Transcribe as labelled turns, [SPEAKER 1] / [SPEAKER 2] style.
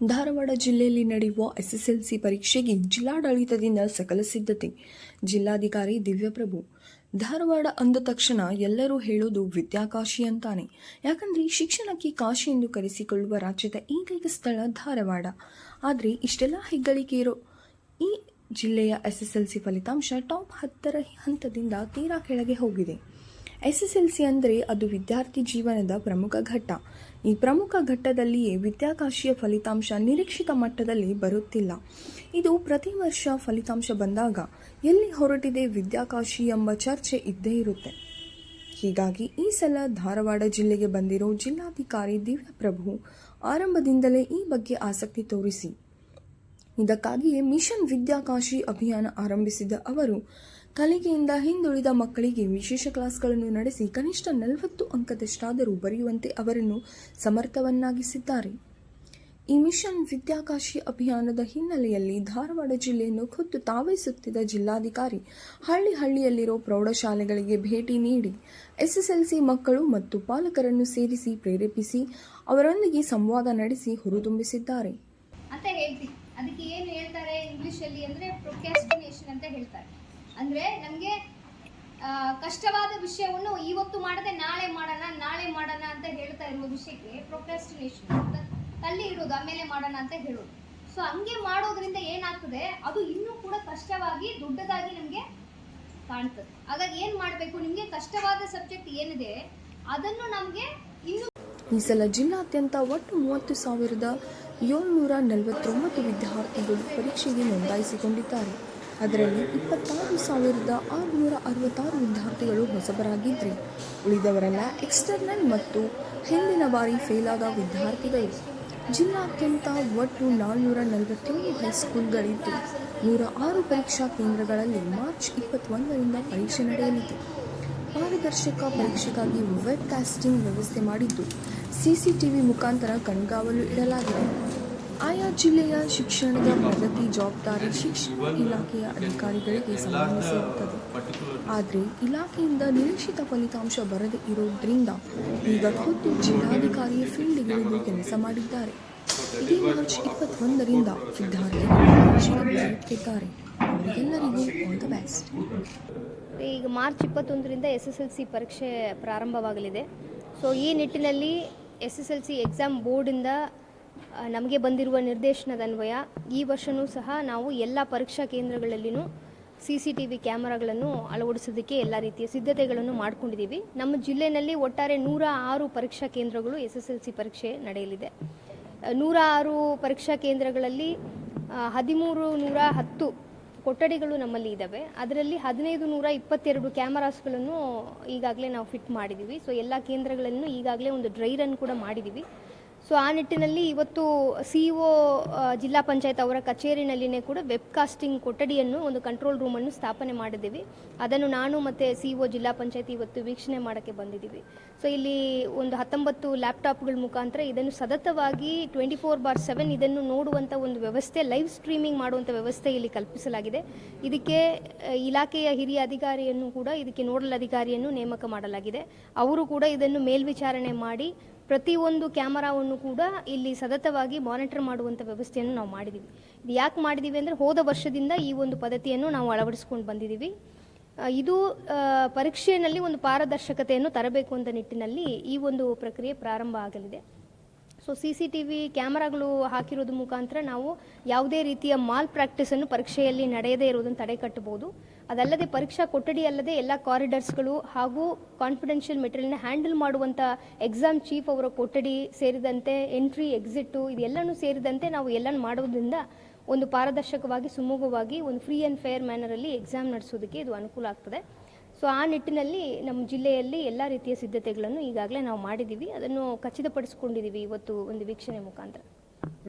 [SPEAKER 1] ಧಾರವಾಡ ಜಿಲ್ಲೆಯಲ್ಲಿ ನಡೆಯುವ ಎಸ್ಎಸ್ಎಲ್ಸಿ ಪರೀಕ್ಷೆಗೆ ಜಿಲ್ಲಾಡಳಿತದಿಂದ ಸಕಲ ಸಿದ್ಧತೆ. ಜಿಲ್ಲಾಧಿಕಾರಿ ದಿವ್ಯಪ್ರಭು, ಧಾರವಾಡ ಅಂದ ತಕ್ಷಣ ಎಲ್ಲರೂ ಹೇಳೋದು ವಿದ್ಯಾಕಾಶಿ ಅಂತಾನೆ. ಯಾಕಂದ್ರೆ ಶಿಕ್ಷಣಕ್ಕೆ ಕಾಶಿ ಎಂದು ಕರೆಸಿಕೊಳ್ಳುವ ರಾಜ್ಯದ ಏಕೈಕ ಸ್ಥಳ ಧಾರವಾಡ. ಆದರೆ ಇಷ್ಟೆಲ್ಲ ಹೆಗ್ಗಳಿಕೆ ಇರೋ ಈ ಜಿಲ್ಲೆಯ ಎಸ್ಎಸ್ಎಲ್ಸಿ ಫಲಿತಾಂಶ ಟಾಪ್ ಹತ್ತರ ಹಂತದಿಂದ ತೀರಾ ಕೆಳಗೆ ಹೋಗಿದೆ. ಎಸ್ಎಸ್ಎಲ್ಸಿ ಅಂದರೆ ಅದು ವಿದ್ಯಾರ್ಥಿ ಜೀವನದ ಪ್ರಮುಖ ಘಟ್ಟ. ಈ ಪ್ರಮುಖ ಘಟ್ಟದಲ್ಲಿಯೇ ವಿದ್ಯಾಕಾಶಿಯ ಫಲಿತಾಂಶ ನಿರೀಕ್ಷಿತ ಮಟ್ಟದಲ್ಲಿ ಬರುತ್ತಿಲ್ಲ. ಇದು ಪ್ರತಿ ವರ್ಷ ಫಲಿತಾಂಶ ಬಂದಾಗ ಎಲ್ಲಿ ಹೊರಟಿದೆ ವಿದ್ಯಾಕಾಶಿ ಎಂಬ ಚರ್ಚೆ ಇದ್ದೇ ಇರುತ್ತೆ. ಹೀಗಾಗಿ ಈ ಸಲ ಧಾರವಾಡ ಜಿಲ್ಲೆಗೆ ಬಂದಿರೋ ಜಿಲ್ಲಾಧಿಕಾರಿ ದಿವ್ಯಪ್ರಭು ಆರಂಭದಿಂದಲೇ ಈ ಬಗ್ಗೆ ಆಸಕ್ತಿ ತೋರಿಸಿ. ಇದಕ್ಕಾಗಿಯೇ ಮಿಷನ್ ವಿದ್ಯಾಕಾಶಿ ಅಭಿಯಾನ ಆರಂಭಿಸಿದ ಅವರು, ಕಲಿಕೆಯಿಂದ ಹಿಂದುಳಿದ ಮಕ್ಕಳಿಗೆ ವಿಶೇಷ ಕ್ಲಾಸ್ಗಳನ್ನು ನಡೆಸಿ ಕನಿಷ್ಠ ನಲವತ್ತು ಅಂಕದಷ್ಟಾದರೂ ಬರೆಯುವಂತೆ ಅವರನ್ನು ಸಮರ್ಥವನ್ನಾಗಿಸಿದ್ದಾರೆ. ಈ ಮಿಷನ್ ವಿದ್ಯಾಕಾಶಿ ಅಭಿಯಾನದ ಹಿನ್ನೆಲೆಯಲ್ಲಿ ಧಾರವಾಡ ಜಿಲ್ಲೆಯನ್ನು ಖುದ್ದು ತಾವೇ ಜಿಲ್ಲಾಧಿಕಾರಿ ಹಳ್ಳಿ ಹಳ್ಳಿಯಲ್ಲಿರೋ ಪ್ರೌಢಶಾಲೆಗಳಿಗೆ ಭೇಟಿ ನೀಡಿ, ಎಸ್ಎಸ್ಎಲ್ಸಿ ಮಕ್ಕಳು ಮತ್ತು ಪಾಲಕರನ್ನು ಸೇರಿಸಿ ಪ್ರೇರೇಪಿಸಿ ಅವರೊಂದಿಗೆ ಸಂವಾದ ನಡೆಸಿ ಹುರಿದುಂಬಿಸಿದ್ದಾರೆ
[SPEAKER 2] ಅಂತ ಹೇಳ್ತೀವಿ ಅದಕ್ಕೆ ಏನು ಅಲ್ಲಿ ಅಂದ್ರೆ ಪ್ರೊಕ್ಯಾಸ್ಟಿನೇಷನ್ ಅಂತ ಹೇಳ್ತಾರೆ. ಅಂದರೆ ನಮಗೆ ಕಷ್ಟವಾದ ವಿಷಯವನ್ನು ಇವತ್ತು ಮಾಡದೆ ನಾಳೆ ಮಾಡೋಣ ನಾಳೆ ಮಾಡೋಣ ಅಂತ ಹೇಳ್ತಾ ಇರುವ ವಿಷಯಕ್ಕೆ ಪ್ರೊಕ್ಯಾಸ್ಟಿನೇಷನ್ ಅಂತ ತಲ್ಲಿ ಇಡೋದು, ಆಮೇಲೆ ಮಾಡೋಣ ಅಂತ ಹೇಳೋದು. ಸೊ ಹಂಗೆ ಮಾಡೋದ್ರಿಂದ ಏನಾಗ್ತದೆ, ಅದು ಇನ್ನೂ ಕೂಡ ಕಷ್ಟವಾಗಿ, ದೊಡ್ಡದಾಗಿ ನಮಗೆ ಕಾಣ್ತದೆ. ಹಾಗಾಗಿ ಏನು ಮಾಡಬೇಕು? ನಿಮಗೆ ಕಷ್ಟವಾದ ಸಬ್ಜೆಕ್ಟ್ ಏನಿದೆ, ಅದನ್ನು ನಮಗೆ ಇನ್ನೂ
[SPEAKER 1] ಈ ಸಲ ಜಿಲ್ಲಾದ್ಯಂತ ಒಟ್ಟು ಮೂವತ್ತು ಸಾವಿರದ ಏಳ್ನೂರ ನಲವತ್ತೊಂಬತ್ತು ವಿದ್ಯಾರ್ಥಿಗಳು ಪರೀಕ್ಷೆಗೆ ನೋಂದಾಯಿಸಿಕೊಂಡಿದ್ದಾರೆ. ಅದರಲ್ಲಿ ಇಪ್ಪತ್ತಾರು ಸಾವಿರದ ಆರುನೂರ ಅರವತ್ತಾರು ವಿದ್ಯಾರ್ಥಿಗಳು ಹೊಸಬರಾಗಿದ್ದರೆ ಉಳಿದವರೆಲ್ಲ ಎಕ್ಸ್ಟರ್ನಲ್ ಮತ್ತು ಹಿಂದಿನ ಬಾರಿ ಫೇಲಾದ ವಿದ್ಯಾರ್ಥಿಗಳು. ಜಿಲ್ಲಾದ್ಯಂತ ಒಟ್ಟು ನಾಲ್ನೂರ ನಲವತ್ತೇಳು ಹೈಸ್ಕೂಲ್ಗಳಿದ್ದು, ನೂರ ಆರು ಪರೀಕ್ಷಾ ಕೇಂದ್ರಗಳಲ್ಲಿ ಮಾರ್ಚ್ ಇಪ್ಪತ್ತೊಂದರಿಂದ ಪರೀಕ್ಷೆ ನಡೆಯಲಿದೆ. ಪಾರದರ್ಶಕ ಪರೀಕ್ಷೆಗಾಗಿ ವೆಬ್ ಕಾಸ್ಟಿಂಗ್ ವ್ಯವಸ್ಥೆ ಮಾಡಿದ್ದು. ಸಿಸಿಟಿವಿ ಮುಖಾಂತರ ಕಣ್ಗಾವಲು ಇಡಲಾಗಿದೆ. ಆಯಾ ಜಿಲ್ಲೆಯ ಶಿಕ್ಷಣದ ಪ್ರಗತಿ ಜವಾಬ್ದಾರಿ ಶಿಕ್ಷಣ ಇಲಾಖೆಯ ಅಧಿಕಾರಿಗಳಿಗೆ ಸಂಬಂಧಿಸಿರುತ್ತದೆ. ಆದರೆ ಇಲಾಖೆಯಿಂದ ನಿರೀಕ್ಷಿತ ಫಲಿತಾಂಶ ಬರದೇ ಇರೋದ್ರಿಂದ ಈಗ ಖುದ್ದು ಜಿಲ್ಲಾಧಿಕಾರಿಯ ಫೀಲ್ಡ್ಗಿಳಿದು ಕೆಲಸ ಮಾಡಿದ್ದಾರೆ. ಇದೇ ಮಾರ್ಚ್ ಇಪ್ಪತ್ತೊಂದರಿಂದ ವಿದ್ಯಾರ್ಥಿಗಳು ಪರೀಕ್ಷೆಗೆ ಬರೆಯುತ್ತಿದ್ದಾರೆ ಅವರಿಗೆಲ್ಲರಿಗೂ ಆಲ್ ದ ಬೆಸ್ಟ್
[SPEAKER 2] ಈಗ ಮಾರ್ಚ್ ಇಪ್ಪತ್ತೊಂದರಿಂದ ಎಸ್ ಎಸ್ ಎಲ್ ಸಿ ಪರೀಕ್ಷೆ ಪ್ರಾರಂಭವಾಗಲಿದೆ. ಸೊ ಈ ನಿಟ್ಟಿನಲ್ಲಿ S S L C exam ಬೋರ್ಡಿಂದ ನಮಗೆ ಬಂದಿರುವ ನಿರ್ದೇಶನದ ಅನ್ವಯ, ಈ ವರ್ಷವೂ ಸಹ ನಾವು ಎಲ್ಲ ಪರೀಕ್ಷಾ ಕೇಂದ್ರಗಳಲ್ಲಿನೂ ಸಿ ಸಿ ಟಿ ವಿ ಕ್ಯಾಮರಾಗಳನ್ನು ಅಳವಡಿಸೋದಕ್ಕೆ ಎಲ್ಲ ರೀತಿಯ ಸಿದ್ಧತೆಗಳನ್ನು ಮಾಡಿಕೊಂಡಿದ್ದೀವಿ. ನಮ್ಮ ಜಿಲ್ಲೆಯಲ್ಲಿ ಒಟ್ಟಾರೆ ನೂರ ಆರು ಪರೀಕ್ಷಾ ಕೇಂದ್ರಗಳು ಎಸ್ ಎಸ್ ಎಲ್ ಸಿ ಪರೀಕ್ಷೆ ನಡೆಯಲಿದೆ. ನೂರ ಆರು ಪರೀಕ್ಷಾ ಕೇಂದ್ರಗಳಲ್ಲಿ ಹದಿಮೂರು ನೂರ ಹತ್ತು ಕೊಠಡಿಗಳು ನಮ್ಮಲ್ಲಿ ಇದ್ದಾವೆ ಅದರಲ್ಲಿ ಹದಿನೈದು ನೂರ ಇಪ್ಪತ್ತೆರಡು ಕ್ಯಾಮರಾಸ್ಗಳನ್ನು ಈಗಾಗಲೇ ನಾವು ಫಿಟ್ ಮಾಡಿದ್ದೀವಿ ಸೊ ಎಲ್ಲ ಕೇಂದ್ರಗಳನ್ನು ಈಗಾಗಲೇ ಒಂದು ಡ್ರೈ ರನ್ ಕೂಡ ಮಾಡಿದ್ದೀವಿ ಸೊ ಆ ನಿಟ್ಟಿನಲ್ಲಿ ಇವತ್ತು ಸಿ ಒ ಜಿಲ್ಲಾ ಪಂಚಾಯತ್ ಅವರ ಕಚೇರಿನಲ್ಲಿನೇ ಕೂಡ ವೆಬ್ ಕಾಸ್ಟಿಂಗ್ ಕೊಠಡಿಯನ್ನು ಒಂದು ಕಂಟ್ರೋಲ್ ರೂಮನ್ನು ಸ್ಥಾಪನೆ ಮಾಡಿದ್ದೀವಿ. ಅದನ್ನು ನಾನು ಮತ್ತು ಸಿ ಒ, ಜಿಲ್ಲಾ ಪಂಚಾಯತ್ ಇವತ್ತು ವೀಕ್ಷಣೆ ಮಾಡೋಕ್ಕೆ ಬಂದಿದ್ದೀವಿ. ಸೊ ಇಲ್ಲಿ ಒಂದು ಹತ್ತೊಂಬತ್ತು ಲ್ಯಾಪ್ಟಾಪ್ಗಳ ಮುಖಾಂತರ ಇದನ್ನು ಸತತವಾಗಿ ಟ್ವೆಂಟಿ ಫೋರ್ ಬಾರ್ ಸೆವೆನ್ ಇದನ್ನು ನೋಡುವಂಥ ಒಂದು ವ್ಯವಸ್ಥೆ ಲೈವ್ ಸ್ಟ್ರೀಮಿಂಗ್ ಮಾಡುವಂಥ ವ್ಯವಸ್ಥೆ ಇಲ್ಲಿ ಕಲ್ಪಿಸಲಾಗಿದೆ. ಇದಕ್ಕೆ ಇಲಾಖೆಯ ಹಿರಿಯ ಅಧಿಕಾರಿಯನ್ನು ಕೂಡ ಇದಕ್ಕೆ ನೋಡಲ್ ಅಧಿಕಾರಿಯನ್ನು ನೇಮಕ ಮಾಡಲಾಗಿದೆ. ಅವರು ಕೂಡ ಇದನ್ನು ಮೇಲ್ವಿಚಾರಣೆ ಮಾಡಿ ಪ್ರತಿಯೊಂದು ಕ್ಯಾಮರಾವನ್ನು ಕೂಡ ಇಲ್ಲಿ ಸತತವಾಗಿ ಮಾನಿಟರ್ ಮಾಡುವಂಥ ವ್ಯವಸ್ಥೆಯನ್ನು ನಾವು ಮಾಡಿದ್ದೀವಿ ಇದು ಯಾಕೆ ಮಾಡಿದ್ದೀವಿ ಅಂದರೆ ಹೋದ ವರ್ಷದಿಂದ ಈ ಒಂದು ಪದ್ಧತಿಯನ್ನು ನಾವು ಅಳವಡಿಸ್ಕೊಂಡು ಬಂದಿದ್ದೀವಿ ಇದು ಪರೀಕ್ಷೆಯಲ್ಲಿ ಒಂದು ಪಾರದರ್ಶಕತೆಯನ್ನು ತರಬೇಕು ಅಂತ ನಿಟ್ಟಿನಲ್ಲಿ ಈ ಒಂದು ಪ್ರಕ್ರಿಯೆ ಪ್ರಾರಂಭ ಆಗಲಿದೆ. So C C T V ಕ್ಯಾಮರಾಗಳು ಹಾಕಿರೋದ್ರ ಮುಖಾಂತರ ನಾವು ಯಾವುದೇ ರೀತಿಯ ಮಾಲ್ ಪ್ರಾಕ್ಟೀಸನ್ನು ಪರೀಕ್ಷೆಯಲ್ಲಿ ನಡೆಯದೇ ಇರುವುದನ್ನು ತಡೆಗಟ್ಟಬಹುದು. ಅದಲ್ಲದೆ ಪರೀಕ್ಷಾ ಕೊಠಡಿ ಅಲ್ಲದೆ ಎಲ್ಲ ಕಾರಿಡಾರ್ಸ್ಗಳು ಹಾಗೂ ಕಾನ್ಫಿಡೆನ್ಷಿಯಲ್ ಮೆಟೀರಿಯಲ್ನ ಹ್ಯಾಂಡಲ್ ಮಾಡುವಂಥ ಎಕ್ಸಾಮ್ ಚೀಫ್ ಅವರ ಕೊಠಡಿ ಸೇರಿದಂತೆ ಎಂಟ್ರಿ ಎಕ್ಸಿಟ್ಟು ಇದೆಲ್ಲನೂ ಸೇರಿದಂತೆ ನಾವು ಎಲ್ಲನೂ ಮಾಡೋದ್ರಿಂದ ಒಂದು ಪಾರದರ್ಶಕವಾಗಿ ಸುಮೂಗವಾಗಿ ಒಂದು ಫ್ರೀ ಆ್ಯಂಡ್ ಫೇರ್ ಮ್ಯಾನರಲ್ಲಿ ಎಕ್ಸಾಮ್ ನಡೆಸೋದಕ್ಕೆ ಇದು ಅನುಕೂಲ ಆಗ್ತದೆ. ಸೊ ಆ ನಿಟ್ಟಿನಲ್ಲಿ ನಮ್ಮ ಜಿಲ್ಲೆಯಲ್ಲಿ ಎಲ್ಲ ರೀತಿಯ ಸಿದ್ಧತೆಗಳನ್ನು ಈಗಾಗಲೇ ನಾವು ಮಾಡಿದ್ದೀವಿ. ಅದನ್ನು ಖಚಿತಪಡಿಸ್ಕೊಂಡಿದ್ದೀವಿ ಇವತ್ತು ಒಂದು ವೀಕ್ಷಣೆ ಮುಖಾಂತರ.